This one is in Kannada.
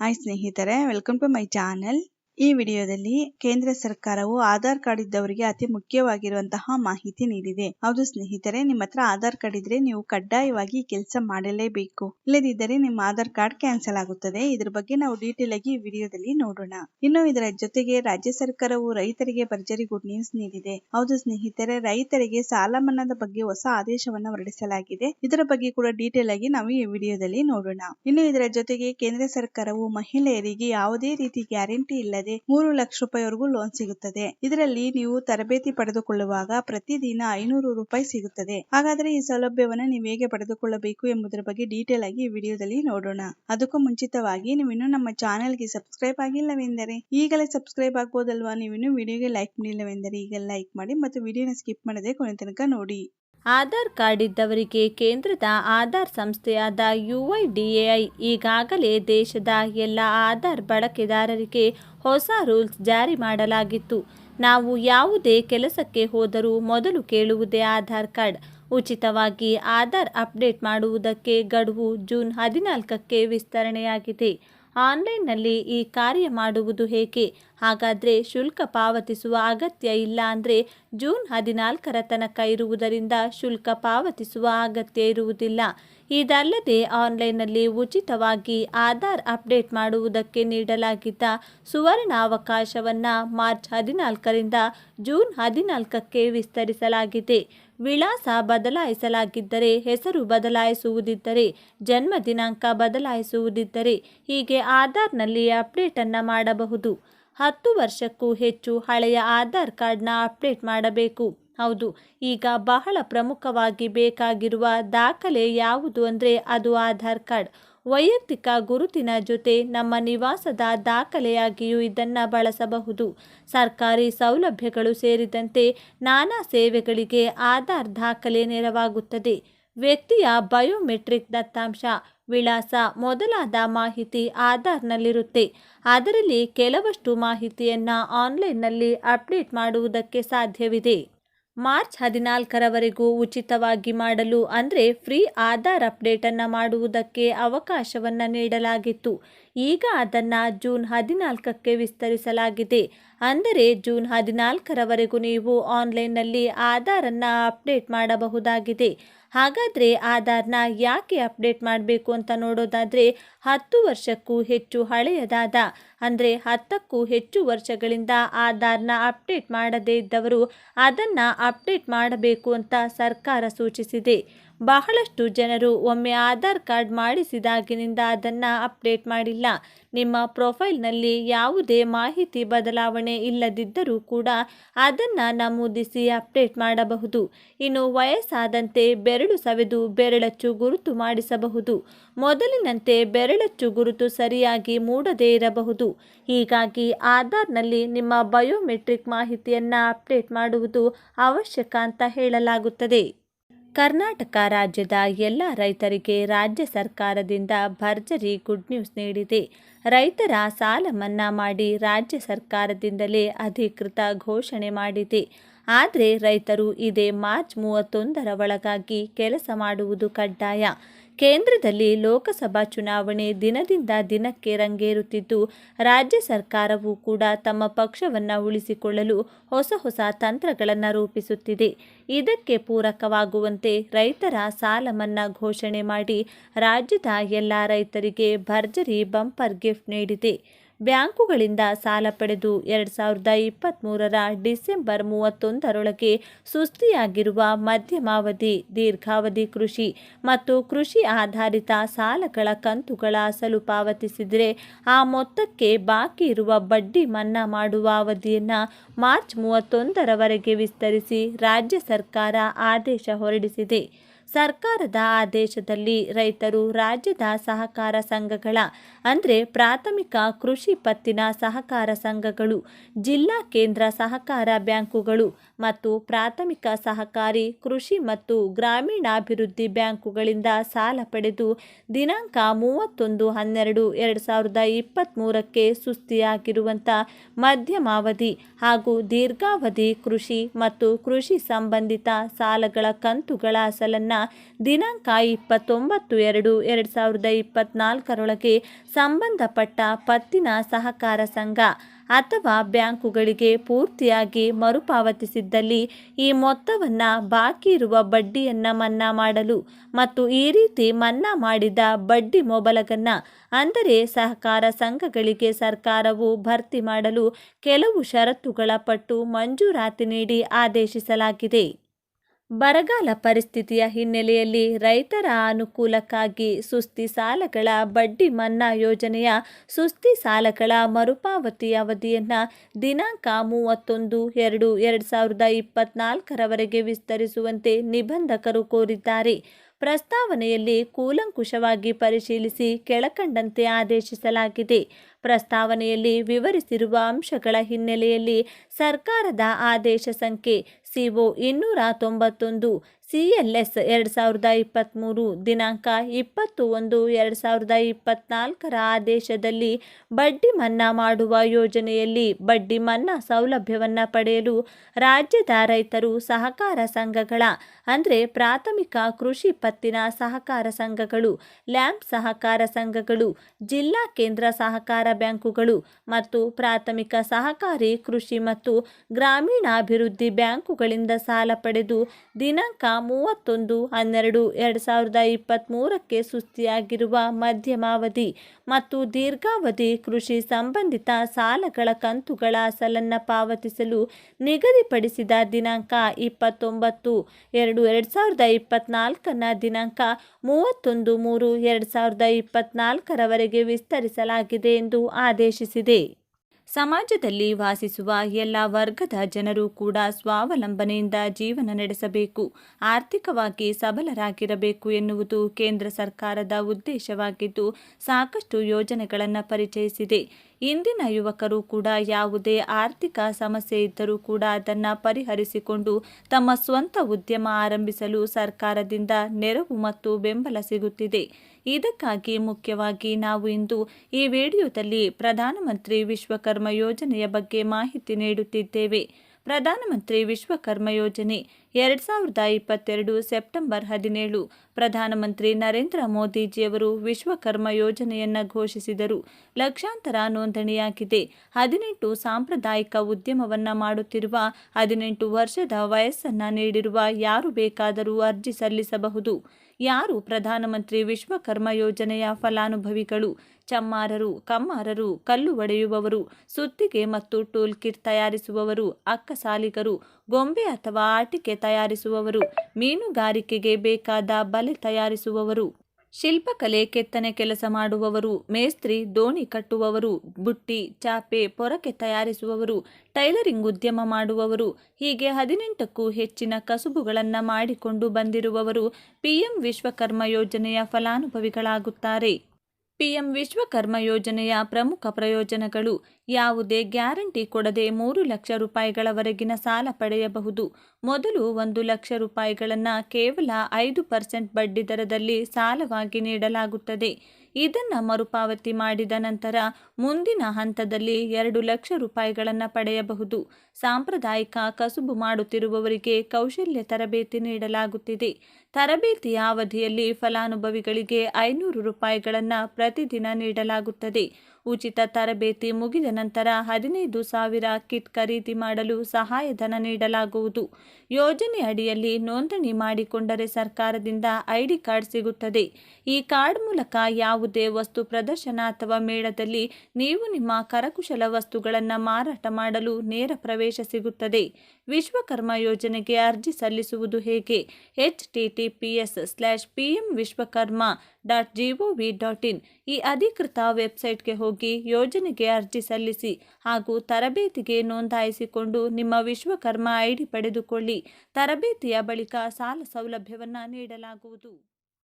ಹಾಯ್ ಸ್ನೇಹಿತರೆ ವೆಲ್ಕಮ್ ಟು ಮೈ ಚಾನೆಲ್ ಈ ವಿಡಿಯೋದಲ್ಲಿ ಕೇಂದ್ರ ಸರ್ಕಾರವು ಆಧಾರ್ ಕಾರ್ಡ್ ಇದ್ದವರಿಗೆ ಅತಿ ಮುಖ್ಯವಾಗಿರುವಂತಹ ಮಾಹಿತಿ ನೀಡಿದೆ. ಹೌದು ಸ್ನೇಹಿತರೆ, ನಿಮ್ಮ ಹತ್ರ ಆಧಾರ್ ಕಾರ್ಡ್ ಇದ್ರೆ ನೀವು ಕಡ್ಡಾಯವಾಗಿ ಕೆಲಸ ಮಾಡಲೇಬೇಕು. ಇಲ್ಲದಿದ್ದರೆ ನಿಮ್ಮ ಆಧಾರ್ ಕಾರ್ಡ್ ಕ್ಯಾನ್ಸಲ್ ಆಗುತ್ತದೆ. ಇದ್ರ ಬಗ್ಗೆ ನಾವು ಡೀಟೇಲ್ ಆಗಿ ವಿಡಿಯೋದಲ್ಲಿ ನೋಡೋಣ. ಇನ್ನು ಇದರ ಜೊತೆಗೆ ರಾಜ್ಯ ಸರ್ಕಾರವು ರೈತರಿಗೆ ಭರ್ಜರಿ ಗುಡ್ ನ್ಯೂಸ್ ನೀಡಿದೆ. ಹೌದು ಸ್ನೇಹಿತರೆ, ರೈತರಿಗೆ ಸಾಲ ಮನ್ನಾದ ಬಗ್ಗೆ ಹೊಸ ಆದೇಶವನ್ನ ಹೊರಡಿಸಲಾಗಿದೆ. ಇದರ ಬಗ್ಗೆ ಕೂಡ ಡೀಟೇಲ್ ಆಗಿ ನಾವು ಈ ವಿಡಿಯೋದಲ್ಲಿ ನೋಡೋಣ. ಇನ್ನು ಇದರ ಜೊತೆಗೆ ಕೇಂದ್ರ ಸರ್ಕಾರವು ಮಹಿಳೆಯರಿಗೆ ಯಾವುದೇ ರೀತಿ ಗ್ಯಾರಂಟಿ ಇಲ್ಲದೆ ಮೂರು ಲಕ್ಷ ರೂಪಾಯಿವರೆಗೂ ಲೋನ್ ಸಿಗುತ್ತದೆ. ಇದರಲ್ಲಿ ನೀವು ತರಬೇತಿ ಪಡೆದುಕೊಳ್ಳುವಾಗ ಪ್ರತಿದಿನ ಐನೂರು ರೂಪಾಯಿ ಸಿಗುತ್ತದೆ. ಹಾಗಾದ್ರೆ ಈ ಸೌಲಭ್ಯವನ್ನು ನೀವು ಹೇಗೆ ಪಡೆದುಕೊಳ್ಳಬೇಕು ಎಂಬುದರ ಬಗ್ಗೆ ಡೀಟೇಲ್ ಆಗಿ ಈ ವಿಡಿಯೋದಲ್ಲಿ ನೋಡೋಣ. ಅದಕ್ಕೂ ಮುಂಚಿತವಾಗಿ ನೀವು ಇನ್ನೂ ನಮ್ಮ ಚಾನೆಲ್ಗೆ ಸಬ್ಸ್ಕ್ರೈಬ್ ಆಗಿಲ್ಲವೆಂದರೆ, ಈಗಲೇ ಸಬ್ಸ್ಕ್ರೈಬ್ ಆಗ್ಬೋದಲ್ವಾ? ನೀವು ವಿಡಿಯೋಗೆ ಲೈಕ್ ಮಾಡಿಲ್ಲವೆಂದರೆ, ಈಗ ಲೈಕ್ ಮಾಡಿ ಮತ್ತು ವಿಡಿಯೋನ ಸ್ಕಿಪ್ ಮಾಡದೆ ಕೊನೆ ತನಕ ನೋಡಿ. ಆಧಾರ್ ಕಾರ್ಡ್ ಇದ್ದವರಿಗೆ ಕೇಂದ್ರದ ಆಧಾರ್ ಸಂಸ್ಥೆಯಾದ U I D A I ಈಗಾಗಲೇ ದೇಶದ ಎಲ್ಲ ಆಧಾರ್ ಬಳಕೆದಾರರಿಗೆ ಹೊಸ ರೂಲ್ಸ್ ಜಾರಿ ಮಾಡಲಾಗಿತ್ತು. ನಾವು ಯಾವುದೇ ಕೆಲಸಕ್ಕೆ ಹೋದರೂ ಮೊದಲು ಕೇಳುವುದೇ ಆಧಾರ್ ಕಾರ್ಡ್. ಉಚಿತವಾಗಿ ಆಧಾರ್ ಅಪ್ಡೇಟ್ ಮಾಡುವುದಕ್ಕೆ ಗಡುವು ಜೂನ್ ಹದಿನಾಲ್ಕಕ್ಕೆ ವಿಸ್ತರಣೆಯಾಗಿದೆ. ಆನ್ಲೈನ್ನಲ್ಲಿ ಈ ಕಾರ್ಯ ಮಾಡುವುದು ಹೇಗೆ? ಹಾಗಾದರೆ ಶುಲ್ಕ ಪಾವತಿಸುವ ಅಗತ್ಯ ಇಲ್ಲ ಅಂದರೆ ಜೂನ್ ಹದಿನಾಲ್ಕರ ತನಕ ಇರುವುದರಿಂದ ಶುಲ್ಕ ಪಾವತಿಸುವ ಅಗತ್ಯ ಇರುವುದಿಲ್ಲ. ಇದಲ್ಲದೆ ಆನ್ಲೈನ್ನಲ್ಲಿ ಉಚಿತವಾಗಿ ಆಧಾರ್ ಅಪ್ಡೇಟ್ ಮಾಡುವುದಕ್ಕೆ ನೀಡಲಾಗಿದ್ದ ಸುವರ್ಣಾವಕಾಶವನ್ನು ಮಾರ್ಚ್ ಹದಿನಾಲ್ಕರಿಂದ ಜೂನ್ ಹದಿನಾಲ್ಕಕ್ಕೆ ವಿಸ್ತರಿಸಲಾಗಿದೆ. ವಿಳಾಸ ಬದಲಾಯಿಸಲಾಗಿದ್ದರೆ ಹೆಸರು ಬದಲಾಯಿಸುವುದಿದ್ದರೆ, ಜನ್ಮ ದಿನಾಂಕ ಬದಲಾಯಿಸುವುದಿದ್ದರೆ ಹೀಗೆ ಆಧಾರ್ನಲ್ಲಿ ಅಪ್ಡೇಟನ್ನು ಮಾಡಬಹುದು. ಹತ್ತು ವರ್ಷಕ್ಕೂ ಹೆಚ್ಚು ಹಳೆಯ ಆಧಾರ್ ಕಾರ್ಡ್ನ ಅಪ್ಡೇಟ್ ಮಾಡಬೇಕು. ಹೌದು, ಈಗ ಬಹಳ ಪ್ರಮುಖವಾಗಿ ಬೇಕಾಗಿರುವ ದಾಖಲೆ ಯಾವುದು ಅಂದರೆ ಅದು ಆಧಾರ್ ಕಾರ್ಡ್. ವೈಯಕ್ತಿಕ ಗುರುತಿನ ಜೊತೆ ನಮ್ಮ ನಿವಾಸದ ದಾಖಲೆಯಾಗಿಯೂ ಇದನ್ನು ಬಳಸಬಹುದು. ಸರ್ಕಾರಿ ಸೌಲಭ್ಯಗಳು ಸೇರಿದಂತೆ ನಾನಾ ಸೇವೆಗಳಿಗೆ ಆಧಾರ್ ದಾಖಲೆ ನೆರವಾಗುತ್ತದೆ. ವ್ಯಕ್ತಿಯ ಬಯೋಮೆಟ್ರಿಕ್ ದತ್ತಾಂಶ, ವಿಳಾಸ ಮೊದಲಾದ ಮಾಹಿತಿ ಆಧಾರ್ನಲ್ಲಿರುತ್ತೆ. ಅದರಲ್ಲಿ ಕೆಲವಷ್ಟು ಮಾಹಿತಿಯನ್ನು ಆನ್ಲೈನ್ನಲ್ಲಿ ಅಪ್ಡೇಟ್ ಮಾಡುವುದಕ್ಕೆ ಸಾಧ್ಯವಿದೆ. ಮಾರ್ಚ್ ಹದಿನಾಲ್ಕರವರೆಗೂ ಉಚಿತವಾಗಿ ಮಾಡಲು ಅಂದರೆ ಫ್ರೀ ಆಧಾರ್ ಅಪ್ಡೇಟನ್ನು ಮಾಡುವುದಕ್ಕೆ ಅವಕಾಶವನ್ನು ನೀಡಲಾಗಿತ್ತು. ಈಗ ಅದನ್ನು ಜೂನ್ ಹದಿನಾಲ್ಕಕ್ಕೆ ವಿಸ್ತರಿಸಲಾಗಿದೆ. ಅಂದರೆ ಜೂನ್ ಹದಿನಾಲ್ಕರವರೆಗೂ ನೀವು ಆನ್ಲೈನ್ನಲ್ಲಿ ಆಧಾರನ್ನು ಅಪ್ಡೇಟ್ ಮಾಡಬಹುದಾಗಿದೆ. ಹಾಗಾದರೆ ಆಧಾರ್ನ ಯಾಕೆ ಅಪ್ಡೇಟ್ ಮಾಡಬೇಕು ಅಂತ ನೋಡೋದಾದರೆ ಹತ್ತು ವರ್ಷಕ್ಕೂ ಹೆಚ್ಚು ಹಳೆಯದಾದ, ಅಂದರೆ ಹತ್ತಕ್ಕೂ ಹೆಚ್ಚು ವರ್ಷಗಳಿಂದ ಆಧಾರ್ನ ಅಪ್ಡೇಟ್ ಮಾಡದೇ ಇದ್ದವರು ಅದನ್ನು ಅಪ್ಡೇಟ್ ಮಾಡಬೇಕು ಅಂತ ಸರ್ಕಾರ ಸೂಚಿಸಿದೆ. ಬಹಳಷ್ಟು ಜನರು ಒಮ್ಮೆ ಆಧಾರ್ ಕಾರ್ಡ್ ಮಾಡಿಸಿದಾಗಿನಿಂದ ಅದನ್ನು ಅಪ್ಡೇಟ್ ಮಾಡಿಲ್ಲ. ನಿಮ್ಮ ಪ್ರೊಫೈಲ್ನಲ್ಲಿ ಯಾವುದೇ ಮಾಹಿತಿ ಬದಲಾವಣೆ ಇಲ್ಲದಿದ್ದರೂ ಕೂಡ ಅದನ್ನು ನಮೂದಿಸಿ ಅಪ್ಡೇಟ್ ಮಾಡಬಹುದು. ಇನ್ನು ವಯಸ್ಸಾದಂತೆ ಬೆರಳು ಸವೆದು ಬೆರಳಚ್ಚು ಗುರುತು ಮಾಡಿಸಬಹುದು. ಮೊದಲಿನಂತೆ ಬೆರಳಚ್ಚು ಗುರುತು ಸರಿಯಾಗಿ ಮೂಡದೇ ಇರಬಹುದು. ಹೀಗಾಗಿ ಆಧಾರ್ನಲ್ಲಿ ನಿಮ್ಮ ಬಯೋಮೆಟ್ರಿಕ್ ಮಾಹಿತಿಯನ್ನು ಅಪ್ಡೇಟ್ ಮಾಡುವುದು ಅವಶ್ಯಕ ಅಂತ ಹೇಳಲಾಗುತ್ತದೆ. ಕರ್ನಾಟಕ ರಾಜ್ಯದ ಎಲ್ಲ ರೈತರಿಗೆ ರಾಜ್ಯ ಸರ್ಕಾರದಿಂದ ಭರ್ಜರಿ ಗುಡ್ ನ್ಯೂಸ್ ನೀಡಿದೆ. ರೈತರ ಸಾಲ ಮನ್ನಾ ಮಾಡಿ ರಾಜ್ಯ ಸರ್ಕಾರದಿಂದಲೇ ಅಧಿಕೃತ ಘೋಷಣೆ ಮಾಡಿದೆ. ಆದರೆ ರೈತರು ಇದೇ ಮಾರ್ಚ್ ಮೂವತ್ತೊಂದರ ಒಳಗಾಗಿ ಕೆಲಸ ಮಾಡುವುದು ಕಡ್ಡಾಯ. ಕೇಂದ್ರದಲ್ಲಿ ಲೋಕಸಭಾ ಚುನಾವಣೆ ದಿನದಿಂದ ದಿನಕ್ಕೆ ರಂಗೇರುತ್ತಿದ್ದು, ರಾಜ್ಯ ಸರ್ಕಾರವು ಕೂಡ ತಮ್ಮ ಪಕ್ಷವನ್ನು ಉಳಿಸಿಕೊಳ್ಳಲು ಹೊಸ ಹೊಸ ತಂತ್ರಗಳನ್ನು ರೂಪಿಸುತ್ತಿದೆ. ಇದಕ್ಕೆ ಪೂರಕವಾಗುವಂತೆ ರೈತರ ಸಾಲ ಮನ್ನಾ ಘೋಷಣೆ ಮಾಡಿ ರಾಜ್ಯದ ಎಲ್ಲ ರೈತರಿಗೆ ಭರ್ಜರಿ ಬಂಪರ್ ಗಿಫ್ಟ್ ನೀಡಿದೆ. ಬ್ಯಾಂಕುಗಳಿಂದ ಸಾಲ ಪಡೆದು ಎರಡು ಸಾವಿರದ ಇಪ್ಪತ್ತ್ಮೂರರ ಡಿಸೆಂಬರ್ ಮೂವತ್ತೊಂದರೊಳಗೆ ಸುಸ್ತಿಯಾಗಿರುವ ಮಧ್ಯಮಾವಧಿ, ದೀರ್ಘಾವಧಿ ಕೃಷಿ ಮತ್ತು ಕೃಷಿ ಆಧಾರಿತ ಸಾಲಗಳ ಕಂತುಗಳ ಅಸಲು ಪಾವತಿಸಿದರೆ ಆ ಮೊತ್ತಕ್ಕೆ ಬಾಕಿ ಇರುವ ಬಡ್ಡಿ ಮನ್ನಾ ಮಾಡುವ ಅವಧಿಯನ್ನು ಮಾರ್ಚ್ ಮೂವತ್ತೊಂದರವರೆಗೆ ವಿಸ್ತರಿಸಿ ರಾಜ್ಯ ಸರ್ಕಾರ ಆದೇಶ ಹೊರಡಿಸಿದೆ. ಸರ್ಕಾರದ ಆದೇಶದಲ್ಲಿ ರೈತರು ರಾಜ್ಯದ ಸಹಕಾರ ಸಂಘಗಳ, ಅಂದರೆ ಪ್ರಾಥಮಿಕ ಕೃಷಿ ಪತ್ತಿನ ಸಹಕಾರ ಸಂಘಗಳು, ಜಿಲ್ಲಾ ಕೇಂದ್ರ ಸಹಕಾರ ಬ್ಯಾಂಕುಗಳು ಮತ್ತು ಪ್ರಾಥಮಿಕ ಸಹಕಾರಿ ಕೃಷಿ ಮತ್ತು ಗ್ರಾಮೀಣಾಭಿವೃದ್ಧಿ ಬ್ಯಾಂಕುಗಳಿಂದ ಸಾಲ ಪಡೆದು ದಿನಾಂಕ ಮೂವತ್ತೊಂದು ಹನ್ನೆರಡು ಎರಡು ಸಾವಿರದ ಇಪ್ಪತ್ತ್ಮೂರಕ್ಕೆ ಸುಸ್ತಿಯಾಗಿರುವಂಥ ಮಧ್ಯಮಾವಧಿ ಹಾಗೂ ದೀರ್ಘಾವಧಿ ಕೃಷಿ ಮತ್ತು ಕೃಷಿ ಸಂಬಂಧಿತ ಸಾಲಗಳ ಕಂತುಗಳ ಅಸಲನ್ನು ದಿನಾಂಕ ಇಪ್ಪತ್ತೊಂಬತ್ತು ಎರಡು ಎರಡು ಸಾವಿರದ ಇಪ್ಪತ್ನಾಲ್ಕರೊಳಗೆ ಸಂಬಂಧಪಟ್ಟ ಪತ್ತಿನ ಸಹಕಾರ ಸಂಘ ಅಥವಾ ಬ್ಯಾಂಕುಗಳಿಗೆ ಪೂರ್ತಿಯಾಗಿ ಮರುಪಾವತಿಸಿದ್ದಲ್ಲಿ ಈ ಮೊತ್ತವನ್ನು ಬಾಕಿ ಇರುವ ಬಡ್ಡಿಯನ್ನು ಮನ್ನಾ ಮಾಡಲು ಮತ್ತು ಈ ರೀತಿ ಮನ್ನಾ ಮಾಡಿದ ಬಡ್ಡಿ ಮೊಬಲಗನ್ನು, ಅಂದರೆ ಸಹಕಾರ ಸಂಘಗಳಿಗೆ ಸರ್ಕಾರವು ಭರ್ತಿ ಮಾಡಲು ಕೆಲವು ಷರತ್ತುಗಳ ಪಟ್ಟು ಮಂಜೂರಾತಿ ನೀಡಿ ಆದೇಶಿಸಲಾಗಿದೆ. ಬರಗಾಲ ಪರಿಸ್ಥಿತಿಯ ಹಿನ್ನೆಲೆಯಲ್ಲಿ ರೈತರ ಅನುಕೂಲಕ್ಕಾಗಿ ಸುಸ್ತಿ ಸಾಲಗಳ ಬಡ್ಡಿ ಮನ್ನಾ ಯೋಜನೆಯ ಸುಸ್ತಿ ಸಾಲಗಳ ಮರುಪಾವತಿ ಅವಧಿಯನ್ನು ದಿನಾಂಕ ಮೂವತ್ತೊಂದು ಎರಡು ಎರಡು ಸಾವಿರದ ಇಪ್ಪತ್ನಾಲ್ಕರವರೆಗೆ ವಿಸ್ತರಿಸುವಂತೆ ನಿಬಂಧಕರು ಕೋರಿದ್ದಾರೆ. ಪ್ರಸ್ತಾವನೆಯಲ್ಲಿ ಕೂಲಂಕುಷವಾಗಿ ಪರಿಶೀಲಿಸಿ ಕೆಳಕಂಡಂತೆ ಆದೇಶಿಸಲಾಗಿದೆ. ಪ್ರಸ್ತಾವನೆಯಲ್ಲಿ ವಿವರಿಸಿರುವ ಅಂಶಗಳ ಹಿನ್ನೆಲೆಯಲ್ಲಿ ಸರ್ಕಾರದ ಆದೇಶ ಸಂಖ್ಯೆ ಸಿಒ ಇನ್ನೂರ ತೊಂಬತ್ತೊಂದು ಸಿಎಲ್ಎಸ್ ಎರಡು ಸಾವಿರದ ಇಪ್ಪತ್ತ್ಮೂರು ದಿನಾಂಕ ಇಪ್ಪತ್ತು ಒಂದು ಎರಡು ಸಾವಿರದ ಇಪ್ಪತ್ತ್ನಾಲ್ಕರ ಆದೇಶದಲ್ಲಿ ಬಡ್ಡಿ ಮನ್ನಾ ಮಾಡುವ ಯೋಜನೆಯಲ್ಲಿ ಬಡ್ಡಿ ಮನ್ನಾ ಸೌಲಭ್ಯವನ್ನು ಪಡೆಯಲು ರಾಜ್ಯದ ರೈತರು ಸಹಕಾರ ಸಂಘಗಳ, ಅಂದರೆ ಪ್ರಾಥಮಿಕ ಕೃಷಿ ಪತ್ತಿನ ಸಹಕಾರ ಸಂಘಗಳು, ಲ್ಯಾಂಪ್ ಸಹಕಾರ ಸಂಘಗಳು, ಜಿಲ್ಲಾ ಕೇಂದ್ರ ಸಹಕಾರ ಬ್ಯಾಂಕುಗಳು ಮತ್ತು ಪ್ರಾಥಮಿಕ ಸಹಕಾರಿ ಕೃಷಿ ಮತ್ತು ಗ್ರಾಮೀಣಾಭಿವೃದ್ಧಿ ಬ್ಯಾಂಕುಗಳಿಂದ ಸಾಲ ಪಡೆದು ದಿನಾಂಕ ಮೂವತ್ತೊಂದು, ಹನ್ನೆರಡು, ಎರಡು ಸಾವಿರದ ಇಪ್ಪತ್ತ್ಮೂರಕ್ಕೆ ಸುಸ್ತಿಯಾಗಿರುವ ಮಧ್ಯಮಾವಧಿ ಮತ್ತು ದೀರ್ಘಾವಧಿ ಕೃಷಿ ಸಂಬಂಧಿತ ಸಾಲಗಳ ಕಂತುಗಳ ಅಸಲನ್ನು ಪಾವತಿಸಲು ನಿಗದಿಪಡಿಸಿದ ದಿನಾಂಕ ಇಪ್ಪತ್ತೊಂಬತ್ತು, ಎರಡು ಎರಡು ಸಾವಿರದ ಇಪ್ಪತ್ತ್ನಾಲ್ಕನ ದಿನಾಂಕ ಮೂವತ್ತೊಂದು, ಮೂರು, ಎರಡು ಸಾವಿರದ ಇಪ್ಪತ್ತ್ನಾಲ್ಕರವರೆಗೆ ವಿಸ್ತರಿಸಲಾಗಿದೆ ಎಂದು ಆದೇಶಿಸಿದೆ. ಸಮಾಜದಲ್ಲಿ ವಾಸಿಸುವ ಎಲ್ಲ ವರ್ಗದ ಜನರು ಕೂಡ ಸ್ವಾವಲಂಬನೆಯಿಂದ ಜೀವನ ನಡೆಸಬೇಕು, ಆರ್ಥಿಕವಾಗಿ ಸಬಲರಾಗಿರಬೇಕು ಎನ್ನುವುದು ಕೇಂದ್ರ ಸರ್ಕಾರದ ಉದ್ದೇಶವಾಗಿದ್ದು ಸಾಕಷ್ಟು ಯೋಜನೆಗಳನ್ನು ಪರಿಚಯಿಸಿದೆ. ಇಂದಿನ ಯುವಕರು ಕೂಡ ಯಾವುದೇ ಆರ್ಥಿಕ ಸಮಸ್ಯೆ ಇದ್ದರೂ ಕೂಡ ಅದನ್ನು ಪರಿಹರಿಸಿಕೊಂಡು ತಮ್ಮ ಸ್ವಂತ ಉದ್ಯಮ ಆರಂಭಿಸಲು ಸರ್ಕಾರದಿಂದ ನೆರವು ಮತ್ತು ಬೆಂಬಲ ಸಿಗುತ್ತಿದೆ. ಇದಕ್ಕಾಗಿ ಮುಖ್ಯವಾಗಿ ನಾವು ಇಂದು ಈ ವಿಡಿಯೋದಲ್ಲಿ ಪ್ರಧಾನಮಂತ್ರಿ ವಿಶ್ವಕರ್ಮ ಯೋಜನೆಯ ಬಗ್ಗೆ ಮಾಹಿತಿ ನೀಡುತ್ತಿದ್ದೇವೆ. ಪ್ರಧಾನಮಂತ್ರಿ ವಿಶ್ವಕರ್ಮ ಯೋಜನೆ ಎರಡು ಸಾವಿರದ ಇಪ್ಪತ್ತೆರಡು ಸೆಪ್ಟೆಂಬರ್ ಹದಿನೇಳು, ಪ್ರಧಾನಮಂತ್ರಿ ನರೇಂದ್ರ ಮೋದಿಜಿಯವರು ವಿಶ್ವಕರ್ಮ ಯೋಜನೆಯನ್ನು ಘೋಷಿಸಿದರು. ಲಕ್ಷಾಂತರ ನೋಂದಣಿಯಾಗಿದೆ. ಹದಿನೆಂಟು ಸಾಂಪ್ರದಾಯಿಕ ಉದ್ಯಮವನ್ನು ಮಾಡುತ್ತಿರುವ, ಹದಿನೆಂಟು ವರ್ಷದ ವಯಸ್ಸನ್ನು ನೀಡಿರುವ ಯಾರು ಬೇಕಾದರೂ ಅರ್ಜಿ ಸಲ್ಲಿಸಬಹುದು. ಯಾರು ಪ್ರಧಾನಮಂತ್ರಿ ವಿಶ್ವಕರ್ಮ ಯೋಜನೆಯ ಫಲಾನುಭವಿಗಳು? ಚಮ್ಮಾರರು, ಕಮ್ಮಾರರು, ಕಲ್ಲು ಒಡೆಯುವವರು, ಸುತ್ತಿಗೆ ಮತ್ತು ಟೂಲ್ ಕಿಟ್ ತಯಾರಿಸುವವರು ಅಕ್ಕಸಾಲಿಗರು ಗೊಂಬೆ ಅಥವಾ ಆಟಿಕೆ ತಯಾರಿಸುವವರು, ಮೀನುಗಾರಿಕೆಗೆ ಬೇಕಾದ ಬಲೆ ತಯಾರಿಸುವವರು. ಶಿಲ್ಪಕಲೆ ಕೆತ್ತನೆ ಕೆಲಸ ಮಾಡುವವರು, ಮೇಸ್ತ್ರಿ, ದೋಣಿ ಕಟ್ಟುವವರು, ಬುಟ್ಟಿ, ಚಾಪೆ, ಪೊರಕೆ ತಯಾರಿಸುವವರು, ಟೈಲರಿಂಗ್ ಉದ್ಯಮ ಮಾಡುವವರು, ಹೀಗೆ ಹದಿನೆಂಟಕ್ಕೂ ಹೆಚ್ಚಿನ ಕಸುಬುಗಳನ್ನು ಮಾಡಿಕೊಂಡು ಬಂದಿರುವವರು, ಪಿಎಂ ವಿಶ್ವಕರ್ಮ ಯೋಜನೆಯ ಫಲಾನುಭವಿಗಳಾಗುತ್ತಾರೆ. ಪಿಎಂ ವಿಶ್ವಕರ್ಮ ಯೋಜನೆಯ ಪ್ರಮುಖ ಪ್ರಯೋಜನಗಳು ಯಾವುದೇ ಗ್ಯಾರಂಟಿ ಕೊಡದೆ ಮೂರು ಲಕ್ಷ ರೂಪಾಯಿಗಳವರೆಗಿನ ಸಾಲ ಪಡೆಯಬಹುದು. ಮೊದಲು ಒಂದು ಲಕ್ಷ ರೂಪಾಯಿಗಳನ್ನು ಕೇವಲ ಐದು ಪರ್ಸೆಂಟ್ ಬಡ್ಡಿ ದರದಲ್ಲಿ ಸಾಲವಾಗಿ ನೀಡಲಾಗುತ್ತದೆ. ಇದನ್ನು ಮರುಪಾವತಿ ಮಾಡಿದ ನಂತರ ಮುಂದಿನ ಹಂತದಲ್ಲಿ ಎರಡು ಲಕ್ಷ ರೂಪಾಯಿಗಳನ್ನು ಪಡೆಯಬಹುದು. ಸಾಂಪ್ರದಾಯಿಕ ಕಸುಬು ಮಾಡುತ್ತಿರುವವರಿಗೆ ಕೌಶಲ್ಯ ತರಬೇತಿ ನೀಡಲಾಗುತ್ತಿದೆ. ತರಬೇತಿಯ ಅವಧಿಯಲ್ಲಿ ಫಲಾನುಭವಿಗಳಿಗೆ ಐನೂರು ರೂಪಾಯಿಗಳನ್ನು ಪ್ರತಿದಿನ ನೀಡಲಾಗುತ್ತದೆ. ಉಚಿತ ತರಬೇತಿ ಮುಗಿದ ನಂತರ ಹದಿನೈದು ಸಾವಿರ ಕಿಟ್ ಖರೀದಿ ಮಾಡಲು ಸಹಾಯಧನ ನೀಡಲಾಗುವುದು. ಯೋಜನೆ ಅಡಿಯಲ್ಲಿ ನೋಂದಣಿ ಮಾಡಿಕೊಂಡರೆ ಸರ್ಕಾರದಿಂದ ಐಡಿ ಕಾರ್ಡ್ ಸಿಗುತ್ತದೆ. ಈ ಕಾರ್ಡ್ ಮೂಲಕ ಯಾವುದೇ ವಸ್ತು ಪ್ರದರ್ಶನ ಅಥವಾ ಮೇಳದಲ್ಲಿ ನೀವು ನಿಮ್ಮ ಕರಕುಶಲ ವಸ್ತುಗಳನ್ನು ಮಾರಾಟ ಮಾಡಲು ನೇರ ಪ್ರವೇಶ ಸಿಗುತ್ತದೆ. ವಿಶ್ವಕರ್ಮ ಯೋಜನೆಗೆ ಅರ್ಜಿ ಸಲ್ಲಿಸುವುದು ಹೇಗೆ? H T T P S slash P M Vishwakarma dot V dot in ಈ ಅಧಿಕೃತ ವೆಬ್ಸೈಟ್ಗೆ ಹೋಗಿ ಯೋಜನೆಗೆ ಅರ್ಜಿ ಸಲ್ಲಿಸಿ ಹಾಗೂ ತರಬೇತಿಗೆ ನೋಂದಾಯಿಸಿಕೊಂಡು ನಿಮ್ಮ ವಿಶ್ವಕರ್ಮ ಐಡಿ ಪಡೆದುಕೊಳ್ಳಿ. ತರಬೇತಿಯ ಬಳಿಕ ಸಾಲ ಸೌಲಭ್ಯವನ್ನು ನೀಡಲಾಗುವುದು.